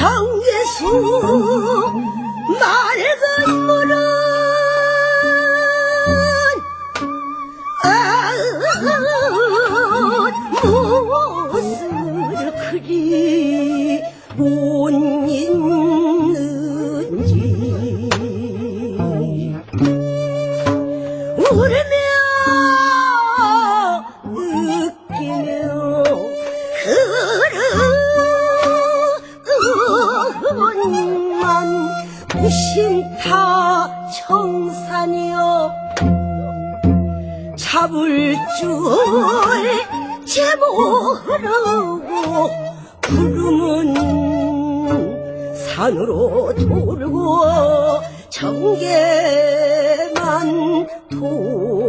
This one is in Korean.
정계수 말해서 물은 아, 무엇을 그리 못 잊는지. 울며 그릇만 무심타 청산이여. 잡을 줄 제 모르고 구름은 산으로 돌고 정계만 도느냐